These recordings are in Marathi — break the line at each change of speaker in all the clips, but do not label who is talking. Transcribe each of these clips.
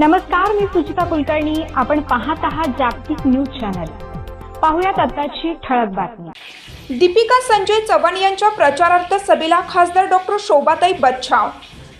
नमस्कार मी सुचिता कुलकर्णी. आपण पाहत आहात जागतिक न्यूज चॅनल. पाहुयात आताची ठळक बातमी.
दीपिका संजय चव्हाण यांच्या प्रचारार्थ सभेला खासदार डॉक्टर शोभाताई बच्छाव.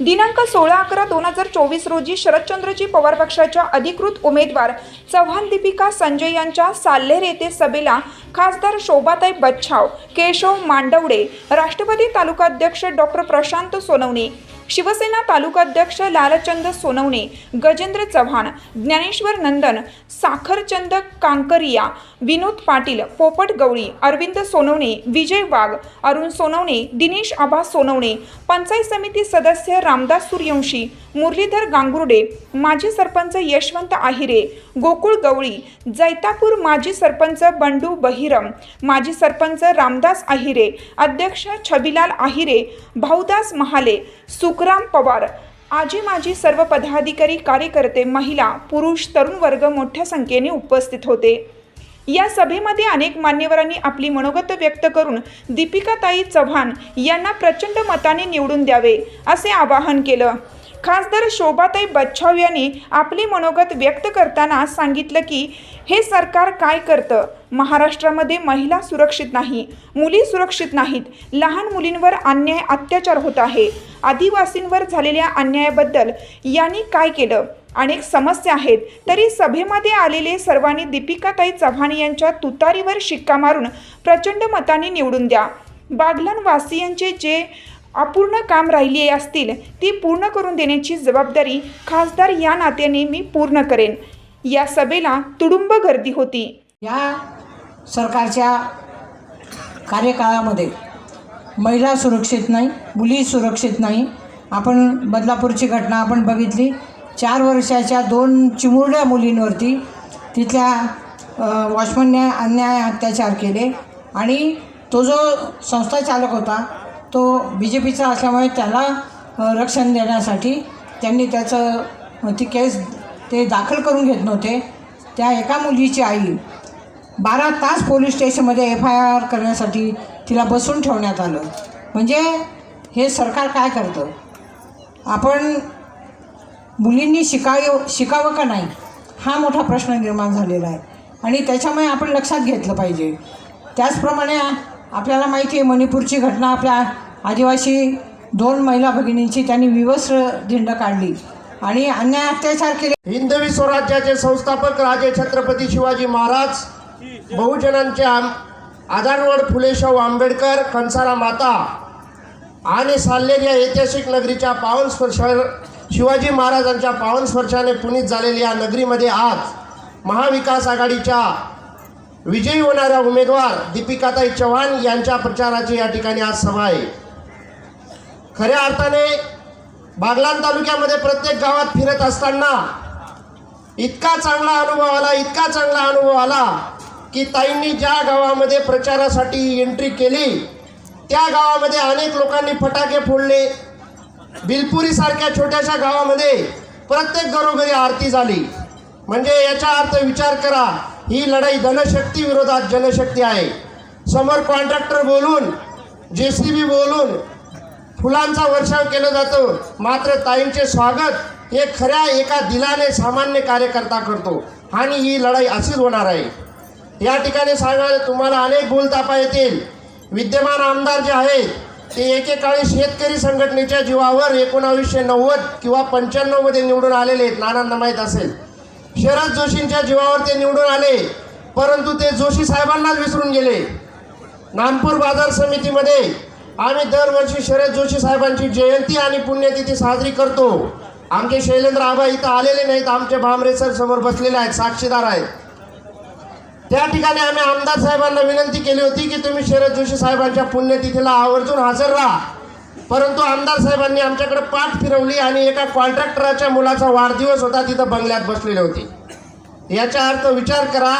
दिनांक सोळा अकरा दोन हजार चोवीस रोजी शरदचंद्रजी पवार पक्षाच्या अधिकृत उमेदवार चव्हाण दीपिका संजय यांच्या साल्हेर येथे सभेला खासदार शोभाताई बच्छाव केशव मांडवडे राष्ट्रवादी तालुकाध्यक्ष डॉक्टर प्रशांत सोनवणे शिवसेना तालुकाध्यक्ष लालचंद सोनवणे गजेंद्र चव्हाण ज्ञानेश्वर नंदन साखरचंद कांकरिया विनोद पाटील पोपट गवळी अरविंद सोनवणे विजय वाघ अरुण सोनवणे दिनेश आबा सोनवणे पंचायत समिती सदस्य रामदास सूर्यवंशी मुरलीधर गांगुर्डे माजी सरपंच यशवंत आहिरे गोकुळ गवळी जैतापूर माजी सरपंच बंडू बहिरम माजी सरपंच रामदास आहिरे अध्यक्ष छबिलाल आहिरे भाऊदास महाले सुखराम पवार. आजी माजी सर्व पदाधिकारी कार्यकर्ते महिला पुरुष तरुण वर्ग मोठ्या संख्येने उपस्थित होते. या सभेमध्ये अनेक मान्यवरांनी आपली मनोगत व्यक्त करून दीपिकाताई चव्हाण यांना प्रचंड मताने निवडून द्यावे असे आवाहन केलं. खासदार शोभाताई बच्छाव यांनी आपली मनोगत व्यक्त करताना सांगितलं की हे सरकार काय करतं? महाराष्ट्रामध्ये महिला सुरक्षित नाही मुली सुरक्षित नाहीत. लहान मुलींवर अन्याय अत्याचार होत आहे. आदिवासींवर झालेल्या अन्यायाबद्दल यांनी काय केलं? अनेक समस्या आहेत. तरी सभेमध्ये आलेले सर्वांनी दीपिकाताई चव्हाण यांच्या तुतारीवर शिक्का मारून प्रचंड मताने निवडून द्या. बागलान वासियांचे जे अपूर्ण काम राहिली असतील ती पूर्ण करून देण्याची जबाबदारी खासदार या नात्याने मी पूर्ण करेन. या सभेला तुडुंब गर्दी होती.
या सरकारच्या कार्यकाळामध्ये महिला सुरक्षित नाही मुली सुरक्षित नाही. आपण बदलापूरची घटना आपण बघितली. चार वर्षाच्या दोन चिमुरड्या मुलींवरती तिथल्या वॉचमनने अन्याय अत्याचार केले आणि तो जो संस्था चालक होता तो बी जे पीचा असल्यामुळे त्याला रक्षण देण्यासाठी त्यांनी त्याचं ती केस ते दाखल करून घेत नव्हते. त्या एका मुलीची आई बारा तास पोलीस स्टेशनमध्ये एफ आय आर करण्यासाठी तिला बसून ठेवण्यात आलं. म्हणजे हे सरकार काय करतं? आपण मुलींनी शिकाव शिकावं का नाही? हा मोठा प्रश्न निर्माण झालेला आहे. आणि त्याच्यामुळे आपण लक्षात घेतलं पाहिजे. त्याचप्रमाणे आपल्याला माहिती आहे मणिपूरची घटना आपल्या आदिवासी दोन महिला भगिनींची त्यांनी विवस्त्र धिंड काढली आणि अन्याय अत्याचार केले.
हिंदवी स्वराज्याचे संस्थापक राजे छत्रपती शिवाजी महाराज बहुजनांचे आधारवड फुले आंबेडकर कंसारा माता आणि साल्हेर या ऐतिहासिक नगरीच्या पावन स्पर्श शिवाजी महाराजांच्या पावन स्पर्शाने पुनीत झालेल्या या नगरीमध्ये आज महाविकास आघाडीच्या विजयी होणाऱ्या उमेदवार दीपिकाताई चव्हाण यांच्या प्रचाराची या ठिकाणी आज सभा आहे. खऱ्या अर्थाने बागलाण तालुक्यामध्ये प्रत्येक गावात फिरत असताना इतका चांगला अनुभव आला इतका चांगला अनुभव आला की ताईंनी ज्या गावामध्ये प्रचारासाठी एंट्री केली त्या गावामध्ये अनेक लोकांनी फटाके फोडले. बिलपुरीसारख्या छोट्याशा गावामध्ये प्रत्येक घरोघरी आरती झाली. म्हणजे याचा अर्थ विचार करा ही लढाई धनशक्ती विरोधात जनशक्ती आहे. समोर कॉन्ट्रॅक्टर बोलून जे सी बी बोलून फुलांचा वर्षाव केला जातो. मात्र ताईंचे स्वागत हे खऱ्या एका दिलाने सामान्य कार्यकर्ता करतो आणि ही लढाई अशीच होणार आहे. या ठिकाणी सांगायला तुम्हाला अनेक भूलतापा येतील. विद्यमान आमदार जे आहेत ते एकेकाळी शेतकरी संघटनेच्या जीवावर एकोणावीसशे नव्वद किंवा पंच्याण्णवमध्ये निवडून आलेले आहेत. नानांना माहीत असेल. शरद जोशींच्या जीवावर ते निवडून आले परंतु ते जोशी साहेबांनाच विसरून गेले. नागपूर बाजार समितीमध्ये आम्ही दरवर्षी शरद जोशी साहेबांची जयंती आणि पुण्यतिथी साजरी करतो. आमचे शैलेंद्र आबा इथं आलेले नाहीत आमचे भामरे सर समोर बसलेले आहेत साक्षीदार आहेत. त्या ठिकाणी आम्ही आमदार साहेबांना विनंती केली होती की तुम्ही शरद जोशी साहेबांच्या पुण्यतिथीला आवर्जून हजर राहा. परंतु आमदार साहेबांनी आमच्याकडे पाठ फिरवली आणि एका कॉन्ट्रॅक्टराच्या मुलाचा वाढदिवस होता तिथं बंगल्यात बसलेले होते. याचा अर्थ विचार करा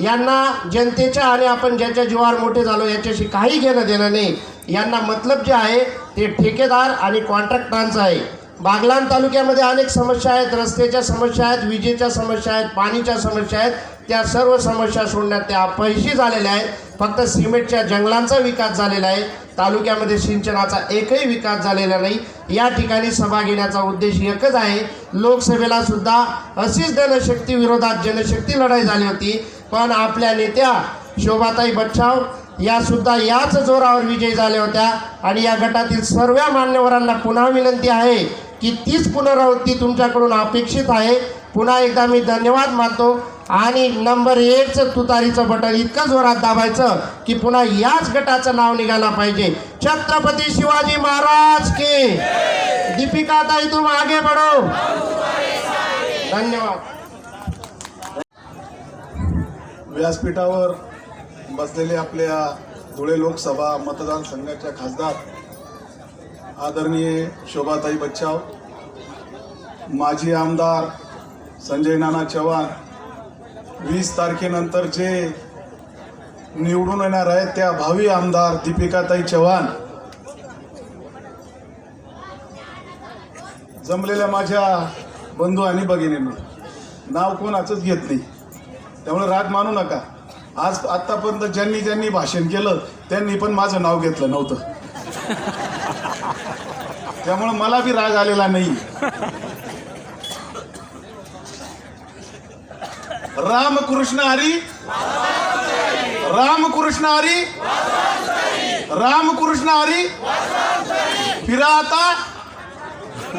यांना जनतेच्या आणि आपण ज्याच्या जीवावर मोठे झालो याच्याशी काही घेणं देणं नाही. यांना मतलब जे आहे ते ठेकेदार आणि कॉन्ट्रॅक्टरांचं आहे. बागलाण तालुक्यामध्ये अनेक समस्या आहेत रस्त्याच्या समस्या आहेत विजेच्या समस्या आहेत पाणीच्या समस्या आहेत. त्या सर्व समस्या सोडण्यात त्या अपयशी झालेल्या आहेत. फक्त सिमेंटच्या जंगलांचा विकास झालेला आहे. तालुक्यामध्ये सिंचनाचा एकही विकास झालेला नाही. या ठिकाणी सभा घेण्याचा उद्देश एकच आहे. लोकसभेला सुद्धा अशीच जनशक्ती विरोधात जनशक्ती लढाई झाली होती. पण आपल्या नेत्या शोभाताई बच्छाव या सुद्धा याच जोरावर विजयी झाल्या होत्या. आणि या गटातील सर्व मान्यवरांना पुन्हा विनंती आहे की तीच पुनरावृत्ती तुमच्याकडून अपेक्षित आहे. पुन्हा एकदा मी धन्यवाद मानतो. आणि नंबर एकचं तुतारीचं बटन इतकं जोरात दाबायचं की पुन्हा याच गटाचं नाव निघायला पाहिजे. छत्रपती शिवाजी महाराज के. दीपिका ताई तुम आगे बढ़ो धन्यवाद.
व्यासपीठावर बसलेले आपल्या धुळे लोकसभा मतदान संघाच्या खासदार आदरणीय शोभाताई बच्चाव माजी आमदार संजय नाना चव्हाण वीस तारखेनंतर जे निवडून येणार आहेत त्या भावी आमदार दीपिकाताई चव्हाण. जमलेल्या माझ्या बंधू आणि भगिनींना नाव कोणाचंच घेत नाही. त्यामुळे राग मानू नका. आज आत्तापर्यंत ज्यांनी ज्यांनी भाषण केलं त्यांनी पण माझं नाव घेतलं नव्हतं. त्यामुळे मला बी राग आलेला नाही. रामकृष्ण हरी? रामकृष्ण हरी? रामकृष्ण हरी? फिरा आता.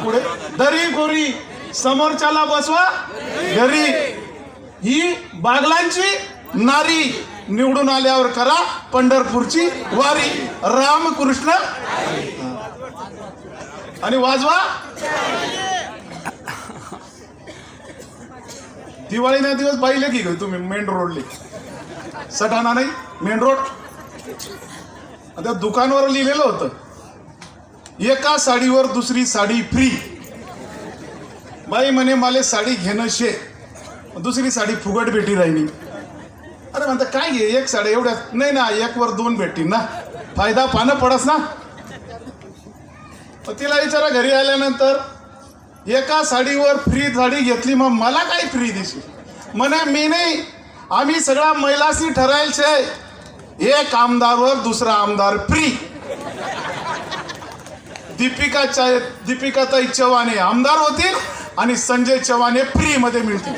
पुढे. दरी गोरी. समोरच्याला बसवा. घरी. ही बागलांची नारी निवडून आल्यावर करा. पंढरपूरची वारी. रामकृष्ण आणि वाजवा. दिवाळी ना दिवस पाहिले की गं तुम्ही मेन रोडले. सटाणा नाही मेन रोड. त्या दुकानवर लिहिलेलं होतं एका साडीवर दुसरी साडी फ्री बाई म्हणे मला साडी घेणं शे. दुसरी साडी फुगट भेटी राहिली. अरे म्हणता काय घे एक साडी एवढ्यात? नाही ना एक वर दोन भेटतील ना. फायदा पानं पडस ना. तिला विचारा घरी आल्यानंतर एका साडीवर फ्री साडी घेतली मग मला काय फ्री दिसली म्हणे मी नाही. आम्ही सगळ्या महिलाशी ठरायचे. एक आमदारवर दुसरा आमदार फ्री दीपिकाच्या दीपिकाताई चव्हाण हे आमदार होतील आणि संजय चव्हाण हे फ्री मध्ये मिळतील.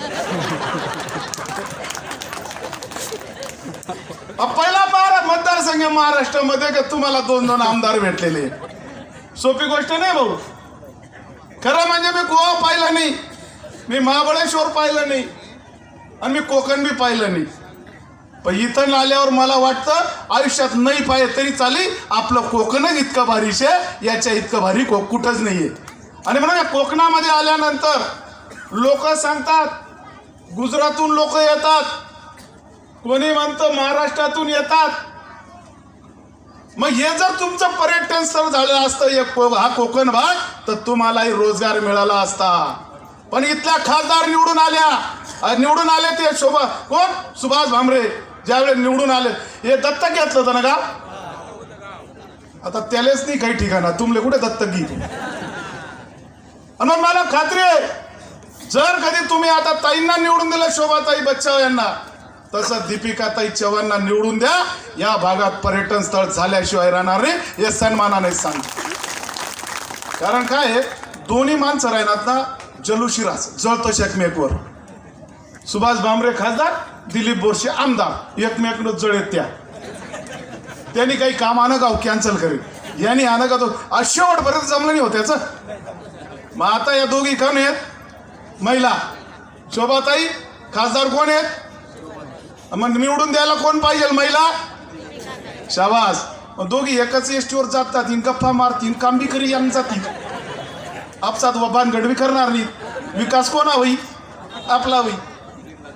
पहिला महारा मतदारसंघ महाराष्ट्रामध्ये का तुम्हाला दोन दोन आमदार भेटलेले. सोपी गोष्ट नाही भाऊ. खरं म्हणजे मी गोवा पाहिलं नाही. मी महाबळेश्वर पाहिलं नाही. आणि मी कोकण बी पाहिलं नाही. पण इथं आल्यावर मला वाटतं आयुष्यात नाही पाहिजे तरी चालेल. आपलं कोकणच इतकं भारी आहे याच्या इतकं भारी को कुठंच नाही आहे आणि म्हणा कोकणामध्ये आल्यानंतर लोक सांगतात गुजरातून लोक येतात. कोणी म्हणतं महाराष्ट्रातून येतात. मग हे जर तुमचं पर्यटन स्थळ झालं असतं एक हा कोकण भाग तर तुम्हालाही रोजगार मिळाला असता. पण इथल्या खासदार निवडून आल्या. निवडून आले ते शोभा कोण? सुभाष भामरे. ज्यावेळेस निवडून आले. हे दत्तक घेतलं होतं ना का? आता त्यालेच नाही काही ठिकाणा. तुमले कुठे दत्तक घे आणि मला खात्री आहे. जर कधी तुम्ही आता ताईंना निवडून दिलं शोभाताई बच्चाव यांना तसं दीपिकाताई चव्हाणना निवडून द्या. या भागात पर्यटन स्थळ झाल्याशिवाय राहणार नाही. हे सन्मानाने सांगतो. कारण काय आहे? दोन्ही माणसं राहणार ना जलुशिरास जळतो एकमेकवर. सुभाष भामरे खासदार दिलीप बोरशे आमदार. एकमेक जळेत त्या. त्यांनी काही काम आणं का हो? कॅन्सल करेल यांनी आणं का तो? आज शेवटपर्यंत जमलं नाही हो त्याचं. मग आता या दोघी कोण आहेत? महिला. शोभाताई खासदार कोण आहेत? मग निवडून द्यायला कोण पाहिजे महिला? शाबास. मग दोघी एकाच एसटीवर जातात इन गप्पा मारतीन कांबी करी आम्ही जातील. आपसात व गडवी करणार नाही विकास कोणा होई आपला होई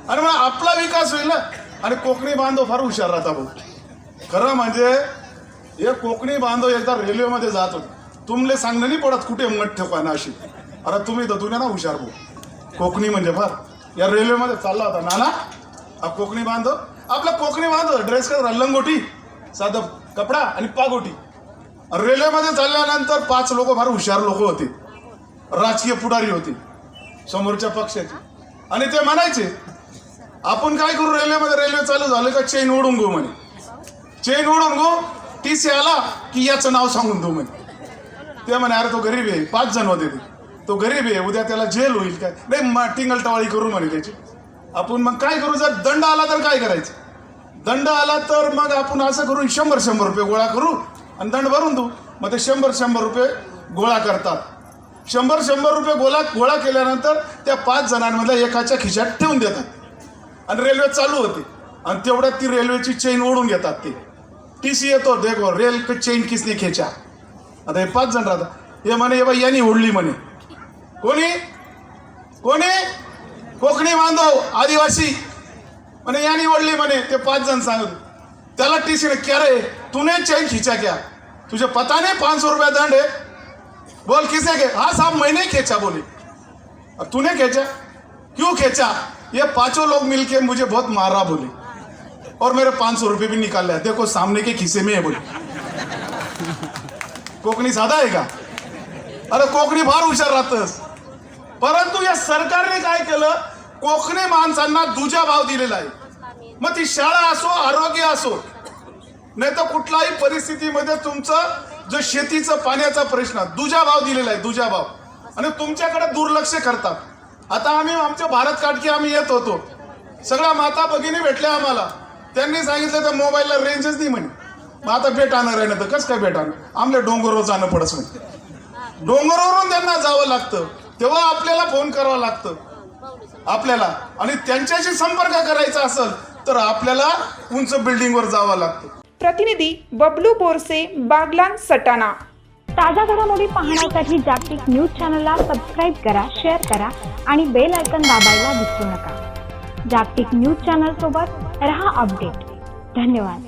अरे मग आपला विकास होईल ना? आणि कोकणी बांधव फार हुशार राहता भाऊ. खरं म्हणजे हे कोकणी बांधव एकदा रेल्वेमध्ये जात होते. तुमले सांगणं नाही पडत कुठे मठ ठेवा अशी. अरे तुम्ही तर ना हुशार भाऊ. कोकणी म्हणजे फार. या रेल्वेमध्ये चालला होता नाना. हा कोकणी बांधव? आपला कोकणी बांधव ड्रेस कर लंगोटी साधं कपडा आणि पागोटी. रेल्वेमध्ये चालल्यानंतर पाच लोक फार हुशार लोक होते. राजकीय पुढारी होते. समोरच्या पक्षाचे. आणि ते म्हणायचे आपण काय करू रेल्वेमध्ये? रेल्वे चालू झालं का चेन ओढून घेऊ म्हणे. चेन ओढून घेऊ टी सी आला की याचं नाव सांगून देऊ म्हणे. ते म्हणे अरे तो गरीब आहे पाच जण होते ते. तो गरीब आहे उद्या त्याला जेल होईल काय? नाही टिंगल टवाळी करू म्हणे त्याची. आपण मग काय करू? जर दंड आला तर काय करायचं? दंड आला तर मग आपण असं करू शंभर शंभर रुपये गोळा करू आणि दंड भरून देऊ. मग ते शंभर शंभर रुपये गोळा करतात. शंभर शंभर रुपये गोळा गोळा केल्यानंतर त्या पाच जणांमधल्या एकाच्या खिशात ठेवून देतात. आणि रेल्वे चालू होते. आणि तेवढ्यात ती रेल्वेची चेन ओढून घेतात ते. टी सी येतो देखो रेल चेन किसने खेचा. आता हे पाच जण राहतात. हे म्हणे हे बाई यांनी ओढली म्हणे. कोणी? कोणी? कोकणी बांधव आदिवासी. म्हणे यांनी ओढली म्हणे ते पाच जण सांगत त्याला टी सी क्या रे तूने चैन खींचा क्या? तुझे पता नहीं पाँच सौ रुपया दंड है? बोल किसे के? हाँ साहब मैंने खींचा बोले। अब तूने खींचा? क्यों खींचा? ये पांचों लोग मिलके मुझे बहुत मारा बोले। और मेरे पाँच सौ रुपये भी निकाल लिया देखो सामने के खिसे में है बोले। कोकणी साधा आहे का अरे कोकणी फार हुशार राहतस। परंतु या सरकारने काय केलं? कोकणी माणसांना दुजा भाव दिलेला आहे. मग ती शाळा असो आरोग्य असो नाही तर कुठल्याही परिस्थितीमध्ये तुमचं जो शेतीचं पाण्याचा प्रश्न दुजा भाव दिलेला आहे दुजा भाव. आणि तुमच्याकडे दुर्लक्ष करतात. आता आम्ही आमच्या भारत काटकी आम्ही येत होतो. सगळ्या माता भगिनी भेटल्या आम्हाला. त्यांनी सांगितलं तर मोबाईलला रेंजच नाही म्हणे. मग आता भेट आणणार आहे ना तर कसं काय भेट आणणार आमल्या डोंगरवर जाणं पडत म्हणे डोंगरावरून त्यांना जावं लागतं. तेव्हा आपल्याला फोन करावं लागतं. आपल्याला. आणि त्यांच्याशी संपर्क करायचा असेल तर आपल्याला उंच बिल्डिंगवर जावं लागतं.
प्रतिनिधी बबलू बोरसे बागलान सटाणा.
ताज्या घडामोडी पाहण्यासाठी जागतिक न्यूज चॅनलला सबस्क्राईब करा शेअर करा आणि बेल आयकॉन दाबायला विसरू नका. जागतिक न्यूज चॅनल सोबत रहा अपडेट धन्यवाद.